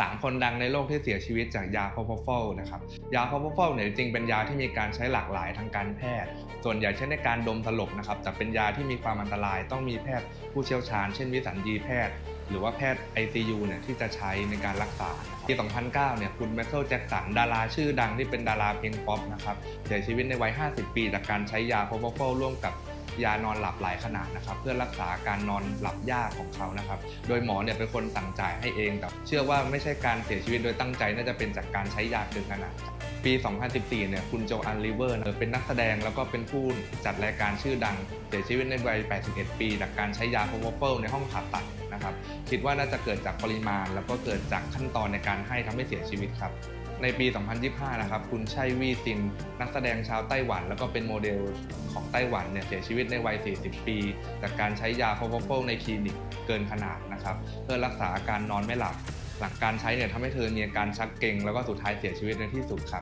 สามคนดังในโลกที่เสียชีวิตจากยาโ o โฟอลนะครับ ยาโ o โฟอลเนี่ยจริงเป็นยาที่มีการใช้หลากหลายทางการแพทย์ ส่วนใหญ่ใช้ในการดมสลบนะครับ แต่เป็นยาที่มีความอันตรายต้องมีแพทย์ผู้เชี่ยวชาญ เช่นวิสัญญีแพทย์ หรือว่าแพทย์ ICU เนี่ยที่จะใช้ในการรักษา ปี 2009 เนี่ยคุณไมคเคิลแจ็คสันดาราชื่อดังที่เป็นดาราเพลงป๊อปนะครับเสียชีวิตในวัย 50 ปีจากการใช้ยาโ o โฟอลร่วมกับ ยานอนหลับหลายขนาดนะครับ เพื่อรักษาการนอนหลับยากของเขานะครับ โดยหมอเนี่ยเป็นคนสั่งจ่ายให้เองแต่เชื่อว่าไม่ใช่การเสียชีวิตโดยตั้งใจน่าจะเป็นจากการใช้ยาเกินขนาดปี 2014 เนี่ย คุณโจอันลิเวอร์เป็นนักแสดงแล้วก็เป็นผู้จัดรายการชื่อดัง เสียชีวิตในวัย 81 ปี จากการใช้ยาโพโมเปิลในห้องผ่าตัดนะครับ คิดว่าน่าจะเกิดจากปริมาณ แล้วก็เกิดจากขั้นตอนในการให้ทำให้เสียชีวิตครับ ในปี 2025 นะครับ คุณชัยวีซิน นักแสดงชาวไต้หวัน แล้วก็เป็นโมเดลของไต้หวันเนี่ยเสียชีวิตในวัย 40 ปี จากการใช้ยาโพโมเปิลในคลินิกเกินขนาดนะครับ เพื่อรักษาอาการนอนไม่หลับ หลังการใช้เนี่ยทำให้เธอมีอาการชักเกร็งแล้วก็สุดท้ายเสียชีวิตในที่สุดครับ